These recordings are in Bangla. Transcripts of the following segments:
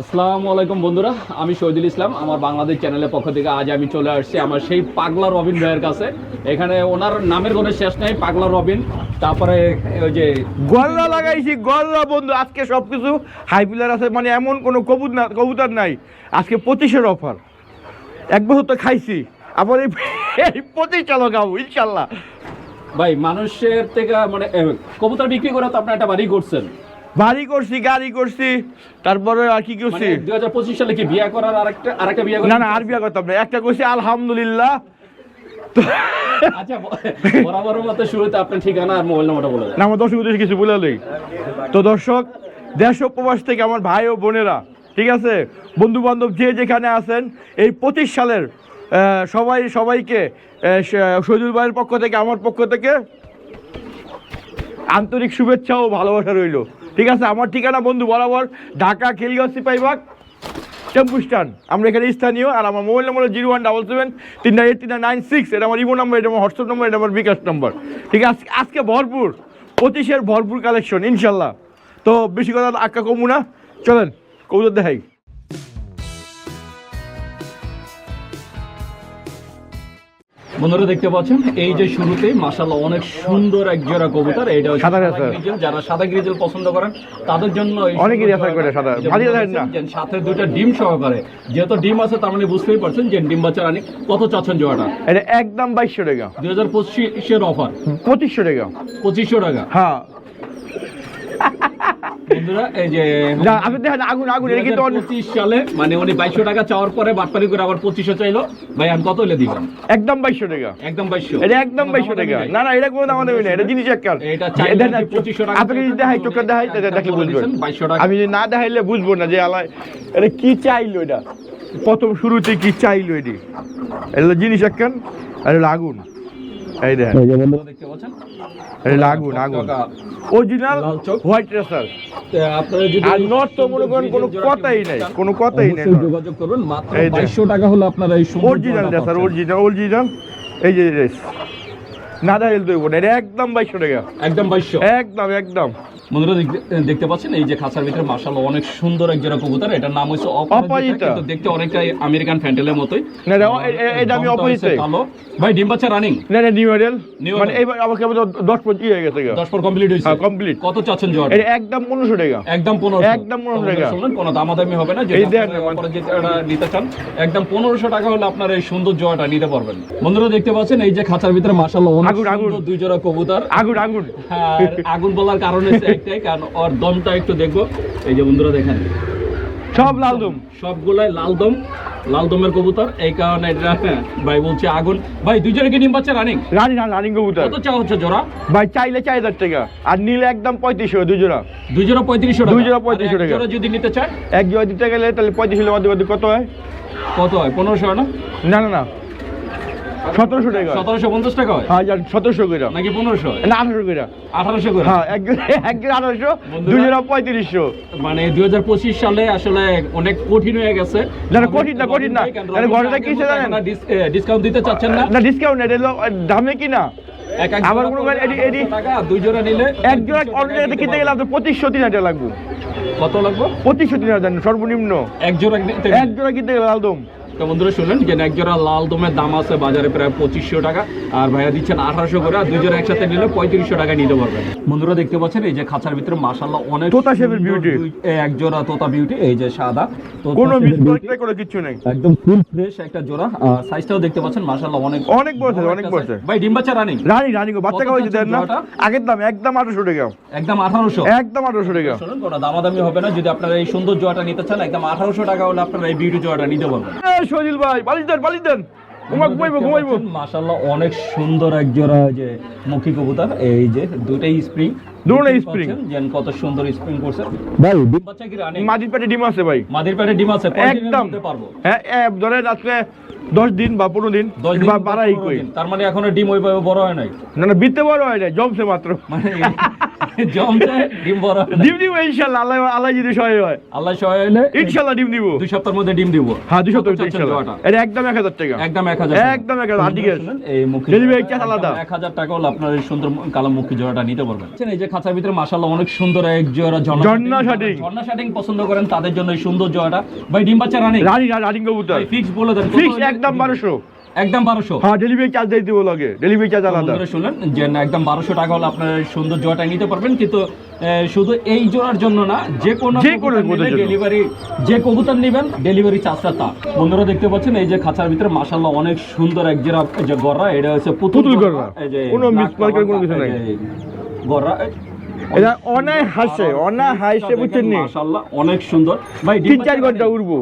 আসসালামু আলাইকুম বন্ধুরা আমি শহীদুল ইসলাম আমার বাংলাদেশ চ্যানেলের পক্ষ থেকে আজ আমি চলে আসছি আমার সেই পাগলা রবিন ভাইয়ের কাছে। এখানে ওনার নামের কোনো শেষ নাই পাগলা রবিন। তারপরে ওই যে গল্লা লাগাইছি গল্লা বন্ধু আজকে সবকিছু হাই পিলার আছে মানে এমন কোনো কবুত না কবুতর নাই। আজকে পঁচিশের অফার। এক বছর তো খাইছি আবার এই পঁচিশ চালো খাব ইনশাল্লাহ। ভাই মানুষের থেকে মানে কবুতর বিক্রি করে তো আপনি একটা বাড়ি করছেন বাড়ি করছি গাড়ি করছি। তারপরে আর কি করছি? মানে দুই হাজার পঁচিশ সালে কি বিয়ে করার আরেকটা আরেকটা বিয়ে না না আর বিয়া করতাম না। একটা করছি আলহামদুলিল্লাহ। আচ্ছা বরাবর মতো শুরুতে আপনার ঠিকানা আর মোবাইল নাম্বারটা বলে দেন। না আমার দর্শক উদ্দেশ্যে কিছু বলে নেই তো দর্শক দেশ থেকে আমার ভাই ও বোনেরা ঠিক আছে? বন্ধু বান্ধব যে যেখানে আছেন এই পঁচিশ সালের সবাই সবাইকে শহীদুল ভাইয়ের পক্ষ থেকে আমার পক্ষ থেকে আন্তরিক শুভেচ্ছা ও ভালোবাসা রইল। ঠিক আছে, আমার ঠিকানা বন্ধু বরাবর, ঢাকা খিলগাঁও সিপাইবাগ টেম্পু স্ট্যান্ড। আমরা এখানে স্থানীয়, আর আমার mobile number zero one double seven, তিন নাইন এইট তিন নাইন সিক্স, এটা আমার ইমো নম্বর, এটা আমার হোয়াটসঅ্যাপ নম্বর, এটা আমার বিকাশ নম্বর। ঠিক আছে, আজকে- ভরপুর, পঁচিশের ভরপুর কালেকশন ইনশাল্লাহ। তো বেশি কথা আক্কা কমু না, চলেন কৌতুক দেখাই। বন্ধুরা দেখতে পাচ্ছেন এই যে শুরুতে মাসাল্লাহ অনেক সুন্দর এক জোড়া কবুতর এটা সাদা গ্রিজেল। যারা সাদা গ্রিজেল পছন্দ করেন তাদের জন্য করে সাদা। না। সাথে দুইটা ডিম সহকারে যেহেতু ডিম আছে তার মানে বুঝতেই পারছেন যে ডিম বাচ্চা রানী কত চাচ্ছেন জোড়াটা? এটা একদম বাইশশো টাকা। দুই হাজার পঁচিশের অফার। পঁচিশশো টাকা। পঁচিশশো টাকা। হ্যাঁ। বন্ধুরা এই যে আপনি দেখেন আগুন আগুন এটা কিন্তু পঁচিশ সালে মানে উনি বাইশশো টাকা চাওয়ার পরে বাটপারি করে আবার পঁচিশশো চাইলো। ভাই আমি কত হলে দিবেন একদম বাইশশো টাকা। একদম বাইশশো। এটা একদম বাইশশো টাকা। না না এটা কোনো দাম দেবে না এটা জিনিস এক এটা 2500 টাকা আপনাকে যদি দেখাই চোখে দেখাই দেখলে বুঝবেন। দিছেন, 2200 টাকা। আমি যদি না দেখাইলে বুঝব না যে আলাই এটা কি চাইলো এটা? প্রথম শুরুতে কি চাইলো এটি? এটা জিনিস একখান আর এটা হলো দেখেন এই দেখতে পাচ্ছেন? এই আগুন অরিজিনাল হোয়াইট রেসার আপনারা যদি আর নট তো মনে করেন কোনো কথাই নাই কোনো কথাই নেই যোগাযোগ করবেন। মাত্র এই টাকা হলো আপনারা এই সুন্দর অরিজিনাল রেসার অরিজিনাল অরিজিনাল এই যে রেস না হেল না একদম বাইশশো টাকা। একদম বাইশশো। একদম একদম। বন্ধুরা দেখতে- পাচ্ছেন এই যে খাঁচার ভিতরে মাশাআল্লাহ অনেক সুন্দর এক জোড়া কবুতর। এটার নাম হচ্ছে অপরাজিতা। কিন্তু দেখতে অনেকটাই আমেরিকান ফ্যান্টেলের মতোই। না, এটা- আমি কালো। ভাই ডিম বাচ্চা রানিং না না নিউ মডেল মানে আবার দশ পঁচিশ হয়ে গেছে গা। দশ পর কমপ্লিট হয়েছে হ্যাঁ, complete। কত চাচ্ছেন জোড়া এটা একদম পনেরোশো টাকা। একদম পনেরো একদম 1500 টাকা। কোনো দামাদামি হবে না যদি আপনারা নিতে চান একদম পনেরোশো টাকা হলে আপনার এই সুন্দর জোড়াটা নিতে পারবেন। বন্ধুরা দেখতে পাচ্ছেন এই যে খাঁচার ভিতরে মাশাআল্লাহ অনেক দুই জোড়া কবুতর। আগুন আগুন। আর আগুন বলার কারণ একটাই কারণ ওর দমটা একটু দেখব। এই যে বন্ধুরা দেখেন। সব লাল দম। সবগুলাই লাল দম লাল দমের কবুতর। এই কারণে এটা ভাই বলছে আগুন। ভাই দুইজনে কি ডিম পাচ্ছে রানিং? রানি রানি রানিং কবুতর। কত চা হচ্ছে জোড়া? ভাই চাইলে চার হাজার টাকা আর নিলে একদম পঁয়ত্রিশশো দুই জোড়া দুই জোড়া পঁয়ত্রিশশো টাকা? দুই জোড়া 3500 আর এক টাকা। জোড়া যদি নিতে চায়? এক জোড়া দিতে গেলে তাহলে পঁয়ত্রিশ হলে কত হয়? কত হয়? পনেরোশো না? না না না। সতেরোশো টাকা। সতেরোশো পঞ্চাশ টাকা হয়? হ্যাঁ জান সতেরোশো করে। নাকি পনেরোশো না আঠারোশো করে। আঠারোশো করে? হ্যাঁ এক আঠারোশো পঁয়ত্রিশশো। মানে দুই হাজার পঁচিশ সালে আসলে অনেক কঠিন হয়ে গেছে। না, কঠিন না, কঠিন না। ঘটনা কি জানেন? ডিসকাউন্ট দিতে চাচ্ছেন না। না ডিসকাউন্ট এটা দামে কি না জোড়া কোনো পড়বে এডি- এডি- টাকা দুই জোড়া নিলে এক জোড়া অন্য জায়গাতে কিনতে গেলে আপনার পঁচিশশো তিন হাজার লাগবে। কত লাগবে? পঁচিশশো তিন হাজার সর্বনিম্ন। এক জোড়া এক জোড়া কিনতে গেলে একদম। তো বন্ধুরা শুনলেন? যে এক জোড়া লাল দমের দাম আছে বাজারে প্রায় পঁচিশশো টাকা আর ভাইয়া দিচ্ছেন আঠারোশো করে আর দুই একসাথে নিলে পঁয়ত্রিশশো টাকা নিতে পারবেন। বন্ধুরা দেখতে পাচ্ছেন এই যে খাঁচার ভিতরে মাসাল্লাহ অনেক তোতা। দুই- এ, এক জোড়া তোতা বিউটি এই যে সাদা। কোনো shape এর মিস beauty। করে কিচ্ছু নেই। একদম ফুল ফ্রেশ একটা জোড়া আর সাইজটাও দেখতে পাচ্ছেন মাশাআল্লাহ অনেক অনেক বড় অনেক size। ভাই ডিম বাচ্চা রানিং? রানি রানি গো বাচ্চা কত দেন না? আগের দাম একদম আঠারোশো টাকা। একদম আঠারোশো? একদম আঠারোশো টাকা। শুনুন কোনো দামাদামি হবে না যদি আপনারা এই সুন্দর জোয়াটা নিতে চান একদম আঠারোশো টাকা হলে আপনারা এই বিউটি জোয়াটা নিতে পারবেন। ভাই বালিশ দেন বালিশ দেন। মাশাআল্লাহ অনেক সুন্দর এক জোড়া যে মুখী কবুতর এই যে দুটাই স্প্রিং দুটোই spring। যেন কত সুন্দর স্প্রিং করছে। ভাই ডিম বাচ্চা কি রানিং? মাটির পেটে ডিম আছে ভাই। মাদির পেটে ডিম আছে একদম। পারব? হ্যাঁ ধরেন আজকে দশ দিন বা পনেরো দিন দশ দিন বা বাড়াই কই। তার মানে এখনও ডিম ওইভাবে বড় হয় নাই? না না বিতে বড় হয় না জমছে মাত্র। মানে ডিম বড় ডিম দিব ইনশাল্লাহ আল্লাহ আল্লাহ যদি সহায় হয়। আল্লাহ সহায় হলে ইনশাল্লাহ ডিম দিব। দুই সপ্তাহের মধ্যে ডিম দিব। হ্যাঁ দুশো কত তো জোড়াটা? এটা একদম এক হাজার টাকা। একদম এক হাজার একদম এক হাজার, আন্টি এই মুখী Delivery charge আলাদা। এক হাজার টাকা হলে আপনার এই সুন্দর কালো মুখী জোড়াটা নিতে পারবেন। এই যে খাঁচার ভিতরে মাশাআল্লাহ অনেক সুন্দর এক জোড়া ঝর্ণা ঝর্ণা শাটিং। ঝর্ণা শাটিং পছন্দ করেন তাদের জন্য এই সুন্দর জোড়াটা ভাই ডিম বাচ্চা রানিং? রানি রানিং কবুতর। ফিক্স বলে দেন। ফিক্স একদম বারোশো। একদম বারোশো। হ্যাঁ ডেলিভারি চার্জ দিয়ে দিব লাগে। ডেলিভারি চার্জ আলাদা। শুনলেন যে একদম বারোশো টাকা হলে আপনার সুন্দর জোড়াটা নিতে পারবেন কিন্তু শুধু এই জোড়ার জন্য না যে কোনো যে কোনো ডেলিভারি যে কবুতর নেবেন ডেলিভারি চার্জটা তা। বন্ধুরা দেখতে পাচ্ছেন এই যে খাঁচার ভিতরে মাশাল্লাহ অনেক সুন্দর এক জোড়া যে গররা এটা হচ্ছে পুতুল যে কোনো black mix কোনো কিছু নাই। এই- এটা অনায় হাসে অনায় হাসে বুঝছেন মাশাল্লাহ অনেক সুন্দর। ভাই তিন চার ঘণ্টা উড়বো।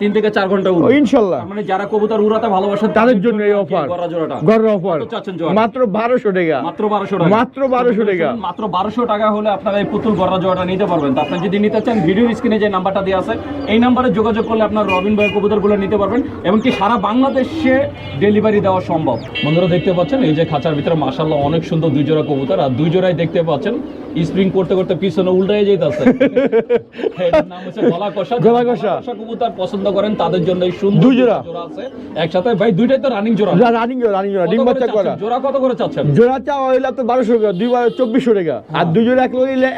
তিন থেকে চার ঘণ্টা উড়বে। ইনশাল্লাহ। মানে যারা কবুতর উড়াতে ভালোবাসেন তাদের জন্য এই অফার অফার? মাত্র বারোশো টাকা। মাত্র বারোশো টাকা। মাত্র 1200 টাকা। মাত্র বারোশো টাকা হলে আপনারা এই পুতুল গড়া জোড়াটা নিতে পারবেন। তা আপনি যদি নিতে চান ভিডিও স্ক্রিনে যে নাম্বারটা দেওয়া আছে এই নাম্বারে যোগাযোগ করলে আপনার রবিন ভাইয়ের কবুতরগুলো নিতে পারবেন এমনকি সারা বাংলাদেশে ডেলিভারি দেওয়া সম্ভব। বন্ধুরা দেখতে পাচ্ছেন এই যে খাঁচার ভিতরে মাশাল্লাহ অনেক সুন্দর দুই জোড়া কবুতর। আর দুই জোড়াই দেখতে পাচ্ছেন স্প্রিং করতে করতে পিছনে উল্টাই নাম হচ্ছে গলা কষা গলা কষা। কবুতর পছন্দ করেন তাদের জন্য এই সুন্দর দুই জোড়া। জোড়া আছে। একসাথে ভাই দুইটাই তো রানিং জোড়া। রানিং রানিং জোড়া ডিম বাচ্চা করা জোড়া কত করে চাচ্ছেন? জোড়া চাওয়া হইলে তো বারোশো টাকা দুই বার চব্বিশশো টাকা। আর দুই জোড়া এক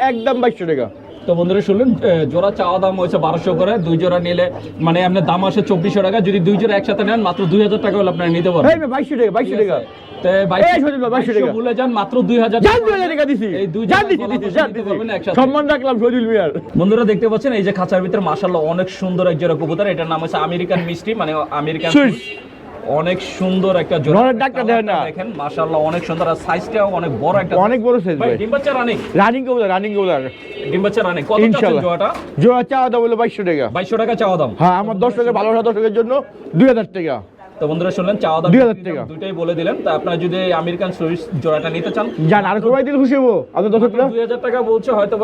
একদম বাইশশো টাকা। তো বন্ধুরা শুনলেন জোড়া চাওয়া দাম হয়েছে বারোশো করে। দুই জোড়া নিলে মানে আপনার দাম আসে চব্বিশশো টাকা। যদি দুই জোড়া একসাথে নেন মাত্র দুই হাজার টাকা হলে আপনারা নিতে পারবেন। বাইশশো টাকা বাইশশো টাকা। বন্ধুরা দেখতে পাচ্ছেন এই যে খাঁচার ভিতরে অনেক সুন্দর এক জোড়া কবুতর। এটার নাম হচ্ছে আমেরিকান মিষ্টি মানে আমেরিকান। অনেক সুন্দর একটা জোড়া। ডাক্তার দেয় না। দেখেন মাশাআল্লাহ অনেক সুন্দর। আর সাইজটাও অনেক বড় একটা অনেক বড় সাইজ ভাই ডিম বাচ্চা রানিং রানিং কবুতর রানিং কবুতর। ডিম বাচ্চা রানিং কত চাচ্ছেন জোড়াটা? জোড়া চাওয়া দাম হলো বাইশশো টাকা। বাইশশো টাকা চাওয়া দাম। হ্যাঁ আমার দশ টাকা ভালো 10 টাকার জন্য দুই হাজার টাকা। তো বন্ধুরা শুনলেন চাওয়া দাম 2000 টাকা। দুইটাই বলে দিলেন। তা আপনারা যদি আমেরিকান সুইস জোড়াটা নিতে চান জান আর কমাই দিলে খুশি হব। আপনার দর্শকরা দুই হাজার টাকা বলছে হয়তো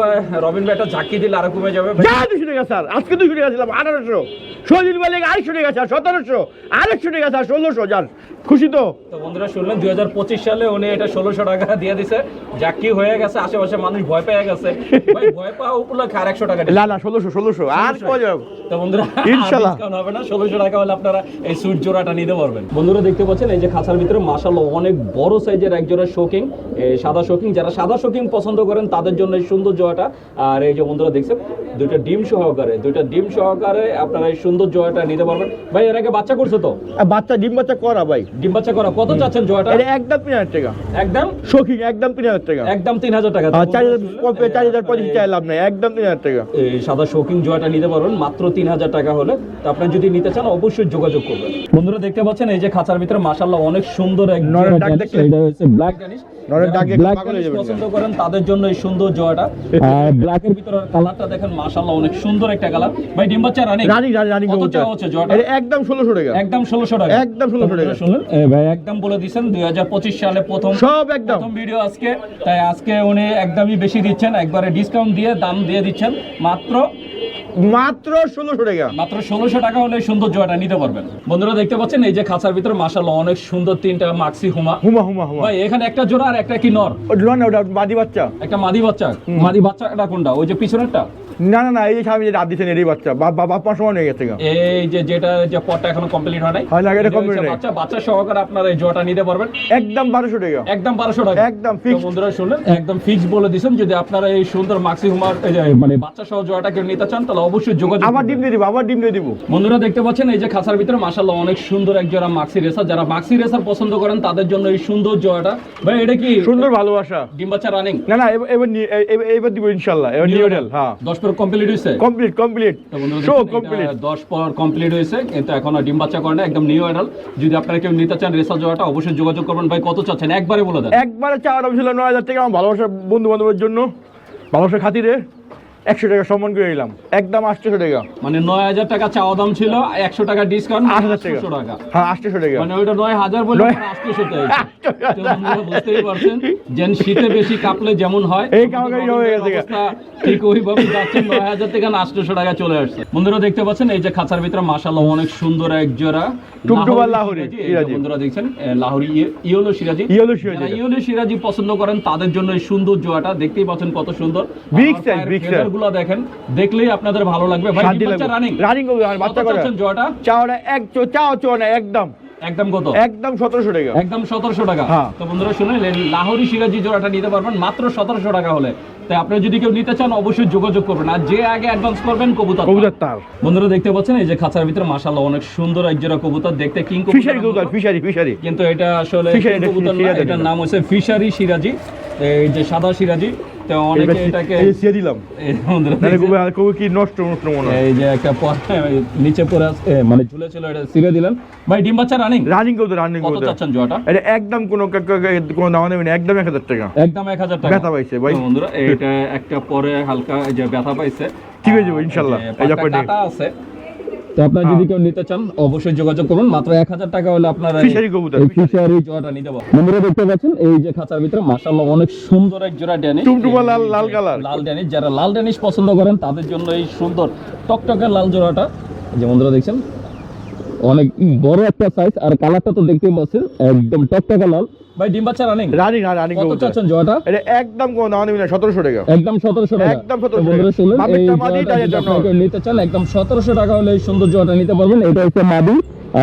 রবিন ভাই একটা ঝাঁকি দিলে আরও কমে যাবে। যা দুশো টাকা স্যার। আজকে দুশো টাকা ছিলাম আঠারোশো। সজিল আড়াইশো টাকা স্যার সতেরোশো। আড়াইশো টাকা স্যার ষোলোশো যান খুশি তো? তো বন্ধুরা শুনলেন দুই হাজার পঁচিশ সালে উনি এটা ষোলোশো টাকা দিয়ে দিছে। ঝাঁকি হয়ে গেছে আশেপাশে মানুষ ভয় পেয়ে গেছে। ভয় পাওয়া উপলক্ষে আর একশো টাকা না না ষোলোশো ষোলোশো। আর কয় তো বন্ধুরা ইনশাল্লাহ। হবে না। ষোলোশো টাকা হলে আপনারা এই সুট জোড়াটা নিতে পারবেন। বন্ধুরা দেখতে পাচ্ছেন এই যে খাঁচার ভিতরে মাশাল্লাহ অনেক বড় সাইজের এক জোড়া শোকিং সাদা শোকিং যারা সাদা শোকিং পছন্দ করেন তাদের জন্য এই সুন্দর জোড়াটা আর এই যে বন্ধুরা দেখছেন দুইটা ডিম সহকারে দুইটা ডিম সহকারে আপনারা এই সুন্দর জোড়াটা নিতে পারবেন। ভাই এর আগে বাচ্চা করছে তো? বাচ্চা ডিম বাচ্চা করা ভাই। ডিম বাচ্চা করা। কত চাচ্ছেন জোড়াটা এটা একদম তিন হাজার টাকা। একদম? শৌখিন একদম তিন হাজার টাকা। একদম তিন হাজার টাকা। চার হাজার চার হাজার পঁচিশ চাইলাম না একদম তিন হাজার টাকা। এই সাদা শৌখিন জোয়াটা নিতে পারবেন মাত্র তিন হাজার টাকা হলে। তো আপনার যদি নিতে চান অবশ্যই যোগাযোগ করবেন। বন্ধুরা দেখতে পাচ্ছেন এই যে খাঁচার ভিতরে মাশাল্লাহ অনেক সুন্দর এক নরের ডাক দেখলে- এটা হচ্ছে ব্ল্যাক নরের ডাক ব্ল্যাক পছন্দ করেন তাদের জন্য এই সুন্দর আর ব্ল্যাকের ভিতরে কালারটা দেখেন অনেক সুন্দর একটা কালার। ভাই ডিম বাচ্চা রানিং? রানি রানি রানি কত চাওয়া হচ্ছে একদম ষোলোশো টাকা। একদম ষোলোশো টাকা। একদম 1600 টাকা। এ ভাই একদম বলে হাজার পঁচিশ সালে প্রথম সব একদম। প্রথম ভিডিও আজকে। তাই আজকে উনি একদমই বেশি দিচ্ছেন একবারে ডিসকাউন্ট দিয়ে দাম দিয়ে দিচ্ছেন। মাত্র মাত্র ষোলোশো টাকা। মাত্র ষোলোশো টাকা হলে সুন্দর জোয়াটা নিতে পারবেন। বন্ধুরা দেখতে পাচ্ছেন এই যে খাঁচার ভিতরে মাসাল্লাহ অনেক সুন্দর তিনটা মাক্সি হুমা। হুমা হুমা হুমা। ভাই এখানে একটা জোড়া আর একটা কি নর? ওটা ওটা মাদি বাচ্চা। একটা মাদি বাচ্চা। মাদি বাচ্চাটা কোনটা? ওই যে পিছনেরটা? না না না এই বাচ্চা। বাপ মা হয়ে গেছে এই যে যেটা যে পটটা এখনও কমপ্লিট হয় নাই? হয় না এটা কমপ্লিট হয় বাচ্চা সহকারে আপনারা এই নিতে পারবেন। একদম 1200 টাকা। একদম 1200 টাকা। একদম ফিক্স বন্ধুরা শুনলেন? একদম ফিক্স বলে দিছেন। যদি আপনারা এই সুন্দর মাক্সি হুমার মানে বাচ্চা সহ কেউ নিতে চান তাহলে অবশ্যই যোগাযোগ আবার ডিম দিয়ে দিব আবার ডিম দিয়ে দিব। বন্ধুরা দেখতে পাচ্ছেন এই যে খাসার ভিতরে মাশাআল্লাহ অনেক সুন্দর এক জোড়া মাক্সি রেসার যারা মাক্সি রেসার পছন্দ করেন তাদের জন্য এই সুন্দর জোড়াটা ভাই এটা কি সুন্দর ভালোবাসা। ডিম বাচ্চা রানিং না না এবার এবার দিব ইনশাআল্লাহ। এবার হ্যাঁ। 10 তোর কমপ্লিট হইছে? কমপ্লিট কমপ্লিট শো কমপ্লিট 10 পর কমপ্লিট হইছে কিন্তু এখনও ডিম বাচ্চা করে না একদম নিউ অ্যাডাল্ট যদি আপনারা কেউ নিতে চান রেসা জোড়াটা অবশ্যই যোগাযোগ করবেন। ভাই কত চাচ্ছেন? একবারে বলে দেন। একবারে চাওয়ার অপশন 9000 টাকা আমার ভালোবাসার বন্ধু বান্ধবের জন্য ভালোবাসার খাতিরে। একশো টাকা সম্মান করে দিলাম একদম আটশোশো টাকা। মানে নয় হাজার টাকা চাওয়া দাম ছিল একশো টাকা ডিসকাউন্ট আট হাজার টাকা। হ্যাঁ আটশোশো টাকা। মানে ওইটা নয় হাজার বলে বুঝতেই পারছেন যেন শীতে বেশি কাঁপলে যেমন হয় এই কামাকারি হয়ে গেছে। ঠিক ওইভাবে যাচ্ছে নয় হাজার থেকে আটশোশো টাকা চলে আসছে। বন্ধুরা দেখতে পাচ্ছেন এই যে খাঁচার ভিতরে মাসাল্লাহ অনেক সুন্দর এক জোড়া টুকটুকা লাহোরি। বন্ধুরা দেখছেন লাহোরি ইয়ে- yellow Sirazi. Yellow Sirazi. Yellow Sirazi পছন্দ করেন তাদের জন্য এই সুন্দর জোড়াটা দেখতেই পাচ্ছেন কত সুন্দর। Big size, big size। গুলো দেখেন দেখলেই আপনাদের ভালো লাগবে। ভাই বাচ্চা রানিং রানিং বাচ্চা করে চাওয়াটা এক চাও না একদম। একদম কত? একদম সতেরোশো টাকা। একদম সতেরোশো টাকা। হ্যাঁ। তো বন্ধুরা শুনলেন লাহোরি সিরাজি জোড়াটা নিতে পারবেন মাত্র সতেরোশো টাকা হলে। তাই আপনি যদি কেউ নিতে চান অবশ্যই যোগাযোগ করবেন। আর যে আগে অ্যাডভান্স করবেন কবুতর কবুতর তার। বন্ধুরা দেখতে পাচ্ছেন এই যে খাঁচার ভিতরে মাশাআল্লাহ অনেক সুন্দর এক জোড়া কবুতর। দেখতে কিং ফিশারি কবুতর ফিশারি ফিশারি। কিন্তু এটা আসলে কবুতর না এটার নাম হচ্ছে ফিশারি সিরাজি। এই যে সাদা সিরাজি। তো অনেকে এটাকে দিলাম। কি নষ্ট নষ্ট মনে এই যে একটা নিচে পড়ে মানে ঝুলে ছিল এটা সিরে দিলেন ভাই ডিম বাচ্চা রানিং রানিং কবুতর রানিং কত চাচ্ছেন জোয়াটা? এটা একদম কোনো কোনো দাম নেবেন একদম এক হাজার টাকা। একদম এক হাজার টাকা। ব্যথা পাইছে ভাই। বন্ধুরা এটা একটা পরে হালকা যে ব্যথা পাইছে। ঠিক হয়ে যাবে ইনশাল্লাহ? এই যে কাটা আছে তো আপনারা যদি কেউ নিতে চান অবশ্যই যোগাযোগ করুন। মাত্র এক হাজার টাকা হলে আপনারা এই- ফিশারি কবুতর, ফিশারি। জোড়াটা নিতে পারবেন বন্ধুরা দেখতে পাচ্ছেন এই যে খাঁচার ভিতরে মাশাআল্লাহ অনেক সুন্দর এক জোড়া ড্যানিশ টুমটুমা লাল- লাল কালার। লাল ড্যানিশ যারা লাল ড্যানিশ পছন্দ করেন তাদের জন্য এই সুন্দর টকটকে লাল জোড়াটা। যে বন্ধুরা দেখছেন অনেক বড় একটা সাইজ আর কালারটা তো দেখতেই পাচ্ছেন একদম টকটকে লাল ভাই ডিম বাচ্চা রানিং রানিং না রানিং কত চাচ্ছেন জয়টা? এটা একদম কোনো দাম নেবেন সতেরোশো টাকা। একদম সতেরোশো টাকা। একদম 1700 তো বন্ধুরা এই তাই যদি জন্য। নিতে চান একদম সতেরোশো টাকা হলে এই সুন্দর জয়টা নিতে পারবেন। এটা হচ্ছে মাদি।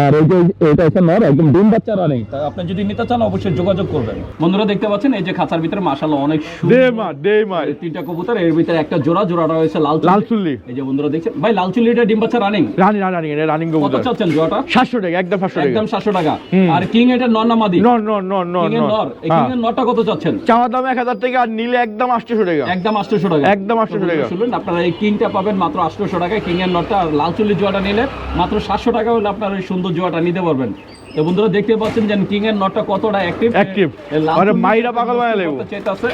আর এই যে এটা হচ্ছে নর একদম ডিম বাচ্চা রানিং আপনি যদি নিতে চান অবশ্যই যোগাযোগ করবেন। বন্ধুরা দেখতে পাচ্ছেন এই যে খাঁচার ভিতরে মাশাআল্লাহ অনেক দে সুন্দর মা দে মা এই তিনটা কবুতর এর ভিতরে একটা জোড়া জোড়াটা হয়েছে লাল লাল চুল্লি। চুল্লি এই যে বন্ধুরা দেখছেন ভাই লাল চুল্লিটা ডিম বাচ্চা রানিং রানি রানিং এটা রানিং কত চাচ্ছেন জোড়াটা? সাতশো টাকা একদম সাতশো টাকা। একদম সাতশো টাকা। আর কিং এটা নর না মাদি? নর নর নর নর কিং এর নর। এই কিং এর নরটা কত চাচ্ছেন? চাওয়া দাম এক হাজার টাকা আর নিলে একদম আটশোশো টাকা। একদম আটশোশো টাকা। একদম 800 টাকা। শুনলেন আপনারা এই কিংটা পাবেন মাত্র আটশোশো টাকায়। কিং এর নটটা আর লাল চল্লিশ জোয়াটা নিলে মাত্র সাতশো টাকা হলে আপনারা সুন্দর জোয়াটা নিতে পারবেন। তো বন্ধুরা দেখতে পাচ্ছেন যে কিং এর নটটা কতটা অ্যাক্টিভ অ্যাক্টিভ আরে মাইরা পাগল বানায় চেত আছে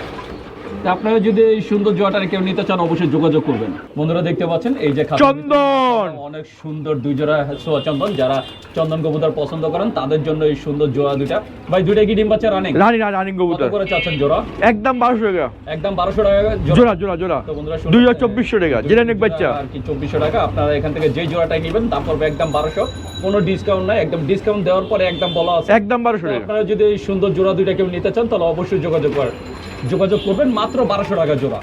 আপনারা যদি এই সুন্দর জোয়াটা কেউ নিতে চান অবশ্যই যোগাযোগ করবেন। বন্ধুরা দেখতে পাচ্ছেন এই যে চন্দন! অনেক সুন্দর দুই জোড়া সোয়া চন্দন। যারা চন্দন কবুতর পছন্দ করেন তাদের জন্য এই সুন্দর জোড়া দুইটা। ভাই দুইটা কি ডিম বাচ্চা রানিং? রানি রানিং কবুতর। করে চাচ্ছেন জোড়া? একদম বারোশো টাকা। একদম বারোশো টাকা জোড়া। জোড়া জোড়া তো বন্ধুরা দুই হাজার চব্বিশশো টাকা জেরানিক বাচ্চা। আর কি চব্বিশশো টাকা। আপনারা এখান থেকে যে জোড়াটাই নেবেন দাম পড়বে একদম বারোশো। কোনো ডিসকাউন্ট নাই একদম ডিসকাউন্ট দেওয়ার পরে একদম বলা আছে। একদম বারোশো তো টাকা। আপনারা যদি এই সুন্দর জোড়া দুইটা কেউ নিতে চান তাহলে অবশ্যই যোগাযোগ করেন। যোগাযোগ করবেন মাত্র বারোশো টাকা জোড়া।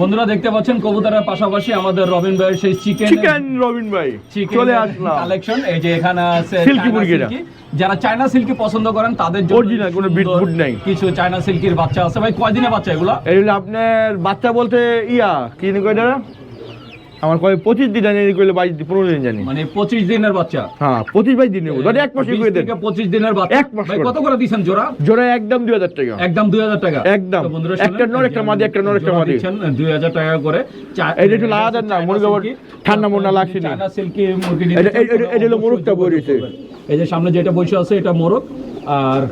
বন্ধুরা দেখতে পাচ্ছেন কবুতরের পাশাপাশি আমাদের রবিন ভাইয়ের সেই চিকেন চিকেন রবিন ভাই চলে আসলাম। কালেকশন এই যে এখানে আছে সিল্কি মুরগিরা মুরগিটা। যারা চায়না সিল্কি পছন্দ করেন তাদের জন্য অরিজিনাল কোনো বিট বুট নাই। কিছু চায়না সিল্কির বাচ্চা আছে। ভাই কয়দিনের বাচ্চা এগুলো? এগুলো আপনার বাচ্চা বলতে ইয়া কি কয়টা আমার কয় পঁচিশ দিন জানি করলে বাইশ দিন পনেরো দিন জানি। মানে পঁচিশ দিনের বাচ্চা। হ্যাঁ পঁচিশ বাইশ দিন নেব ধরে এক মাস করে দেন। পঁচিশ দিনের বাচ্চা। এক মাস কত করে দিচ্ছেন জোড়া? জোড়া একদম দুই হাজার টাকা। একদম দুই হাজার টাকা। একদম। বন্ধুরা একটা নর, একটা মাদি, একটা নর, একটা মাদি। দুই হাজার টাকা করে। এই যে একটু লাগা দেন না, মুরগি আবার ঠান্ডা মন্ডা লাগছে না। এটা- এটা হলো মোরগটা বইরেছে। এই যে সামনে যেটা বসে আছে এটা মোরগ। আর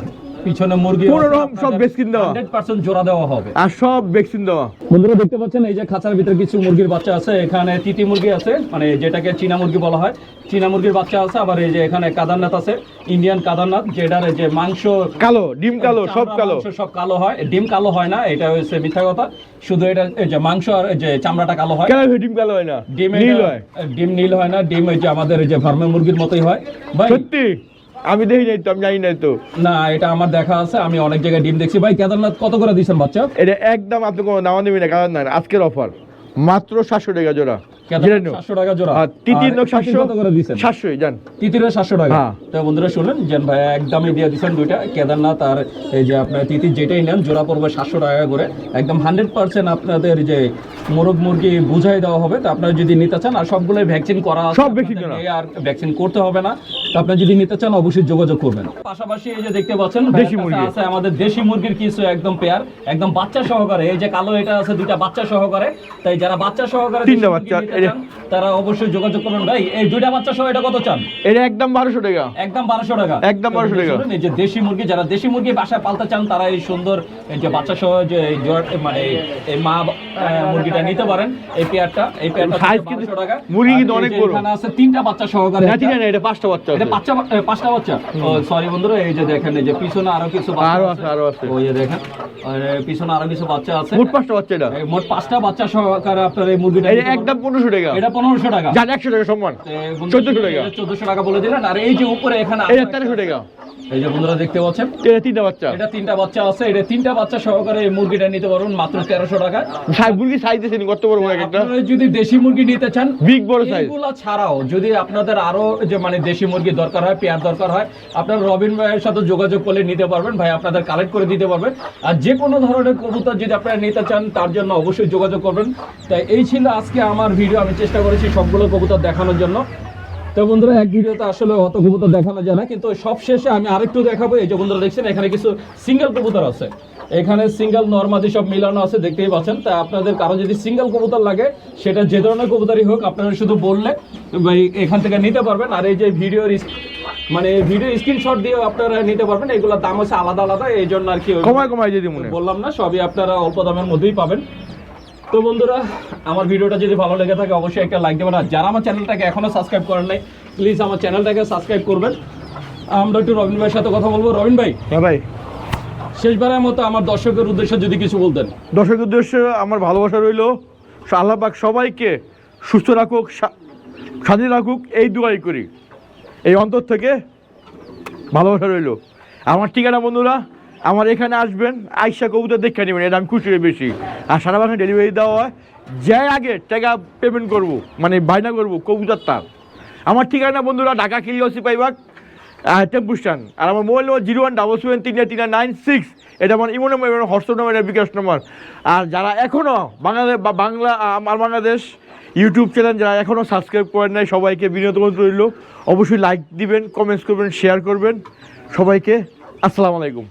পিছনে মুরগি কোনো রকম সব ভ্যাকসিন দেওয়া। হান্ড্রেড পার্সেন্ট জোড়া দেওয়া হবে। আর সব ভ্যাকসিন দেওয়া। বন্ধুরা দেখতে পাচ্ছেন এই যে খাঁচার ভিতরে কিছু মুরগির বাচ্চা আছে এখানে তিতি মুরগি আছে মানে যেটাকে চীনা মুরগি বলা হয়। চীনা মুরগির বাচ্চা আছে আবার এই যে এখানে কাদারনাথ আছে ইন্ডিয়ান কাদারনাথ যেটার যে মাংস কালো ডিম কালো সব কালো। সব কালো হয়। ডিম কালো হয় না এটা হচ্ছে মিথ্যা কথা। শুধু এটা যে মাংস আর যে চামড়াটা কালো হয়। কেন ডিম কালো হয় না? ডিম নীল হয়। ডিম নীল হয় না ডিম এই যে আমাদের এই যে ফার্মের মুরগির মতোই হয়। ভাই সত্যি? আমি দেখি নাই তো আমি জানি নাই তো। না এটা আমার দেখা আছে আমি অনেক জায়গায় ডিম দেখছি। ভাই কেদারনাথ কত করে দিচ্ছেন বাচ্চা? এটা একদম আপনি কোনো নামা নেবেন না কারণ না আজকের অফার। মাত্র সাতশো টাকা জোড়া। টাকা টাকা। তো বন্ধুরা শুনলেন ভাই একদমই দিয়ে দুইটা। কেদারনাথ আর এই যে আপনার তিতির যেটাই নেন জোড়া পড়বে সাতশো টাকা করে। একদম হান্ড্রেড পার্সেন্ট আপনাদের যে মোরগ মুরগি বুঝাই দেওয়া হবে। তো আপনারা যদি নিতে চান আর সবগুলোই ভ্যাকসিন করা সব করা। আর ভ্যাকসিন করতে হবে না। তো আপনারা যদি নিতে চান অবশ্যই যোগাযোগ করবেন। পাশাপাশি এই যে দেখতে পাচ্ছেন দেশি মুরগি। আছে আমাদের দেশি মুরগির কিছু একদম পেয়ার একদম বাচ্চা সহকারে। এই যে কালো এটা আছে দুইটা বাচ্চা সহকারে। তাই যারা বাচ্চা সহকারে তিনটা বাচ্চা, তারা অবশ্যই যোগাযোগ করুন ভাই এই দুইটা বাচ্চা সহ এটা কত চান? এটা একদম বারোশো টাকা। একদম বারোশো টাকা। একদম 1200 টাকা। এই যে দেশি মুরগি যারা দেশি মুরগি বাসায় পালতে চান তারা এই সুন্দর এই যে বাচ্চা সহ যে মানে এই মা আহ, মুরগিটা নিতে পারেন। এই পেয়ারটা এই পেয়ারটা Size কিন্তু- টাকা। মুরগি কিন্তু অনেক বড়। এখানে আছে তিনটা বাচ্চা সহকারে। না ঠিক একটা- এটা পাঁচটা বাচ্চা এটা আছে। বাচ্চা বা- এ, পাঁচটা বাচ্চা? সরি বন্ধুরা এই যে দেখেন এই যে পিছনে আরও কিছু বাচ্চা আরও আছে, আরও আছে। ওই যে দেখেন আর পিছনে আরও কিছু বাচ্চা আছে। মোট পাঁচটা বাচ্চা এটা? মোট পাঁচটা বাচ্চা সহকারে আপনার এই মুরগিটা এটা একদম পনেরোশো টাকা। এটা পনেরোশো টাকা। যান একশো টাকা সম্মান। চোদ্দশো টাকা। চোদ্দশো টাকা বলে দিলেন আর এই যে উপরে এখানে এটা তেরোশো টাকা। এই যে বন্ধুরা দেখতে পাচ্ছেন? এটা তিনটা বাচ্চা। এটা তিনটা বাচ্চা আছে। এটা তিনটা বাচ্চা সহকারে এই মুরগিটা নিতে পারবেন মাত্র তেরোশো টাকা। মুরগি সাইজ দিয়েছেন কত বড় বড় একটা। যদি দেশি মুরগি নিতে চান বিগ বড় সাইজ এইগুলা ছাড়াও যদি আপনাদের আরও যে মানে দেশি মুরগি দরকার হয় পেয়ার দরকার হয় আপনার রবিন ভাইয়ের সাথে যোগাযোগ করলে নিতে পারবেন। ভাই আপনাদের কালেক্ট করে দিতে পারবেন। আর যে কোনো ধরনের কবুতর যদি আপনারা নিতে চান তার জন্য অবশ্যই যোগাযোগ করবেন। তাই এই ছিল আজকে আমার ভিডিও আমি চেষ্টা করেছি সবগুলো কবুতর দেখানোর জন্য। তো বন্ধুরা এক ভিডিওতে আসলে অত কবুতর দেখানো যায় না কিন্তু সব শেষে আমি আরেকটু দেখাবো। এই যে বন্ধুরা দেখছেন এখানে কিছু সিঙ্গেল কবুতর আছে। এখানে সিঙ্গেল নর্মাদি সব মিলানো আছে দেখতেই পাচ্ছেন। তা আপনাদের কারও যদি সিঙ্গেল কবুতর লাগে সেটা যে ধরনের কবুতরই হোক আপনারা শুধু বললে এখান থেকে নিতে পারবেন। আর এই যে ভিডিওর মানে ভিডিও স্ক্রিনশট দিয়ে আপনারা নিতে পারবেন। এগুলোর দাম হচ্ছে আলাদা আলাদা এই জন্য আর কি ওই- কমায় কমায় যদি বললাম না সবই আপনারা অল্প দামের মধ্যেই পাবেন। তো বন্ধুরা আমার ভিডিওটা যদি ভালো লেগে থাকে অবশ্যই একটা লাইক দেবেন। আর যারা আমার চ্যানেলটাকে এখনও সাবস্ক্রাইব করেন নাই প্লিজ আমার চ্যানেলটাকে সাবস্ক্রাইব করবেন। আমরা একটু রবিন ভাইয়ের সাথে কথা বলব। রবিন ভাই হ্যাঁ ভাই। শেষবারের মতো আমার দর্শকের উদ্দেশ্যে যদি কিছু বলতেন। দর্শকের উদ্দেশ্যে আমার ভালোবাসা রইল। আল্লাহ পাক সবাইকে সুস্থ রাখুক স্বাধীন রাখুক এই দুয়াই করি। এই অন্তর থেকে ভালোবাসা রইল। আমার ঠিকানা বন্ধুরা আমার এখানে আসবেন, আইসা কবুতর দেখে নেবেন এটা আমি খুশি বেশি। আর সারা বাসায় ডেলিভারি দেওয়া হয়, যাই আগে টাকা পেমেন্ট করব মানে বায়না করব কবুতর তার আমার ঠিকানা বন্ধুরা, ঢাকা কিলিওসি পাইবাক টেম্পু স্ট্যান্ড। আর আমার mobile number zero one double seven তিন তিন নাইন সিক্স। এটা আমার ইমো নম্বর এবং হোয়াটসঅ্যাপ নম্বর, এটা বিকাশ নম্বর। আর যারা এখনও বাংলাদেশ, বা বাংলা আমার বাংলাদেশ ইউটিউব চ্যানেল যারা এখনও সাবস্ক্রাইব করেন নাই, সবাইকে বিনোদন রইল। অবশ্যই লাইক দিবেন কমেন্টস করবেন শেয়ার করবেন। সবাইকে আসসালামু আলাইকুম।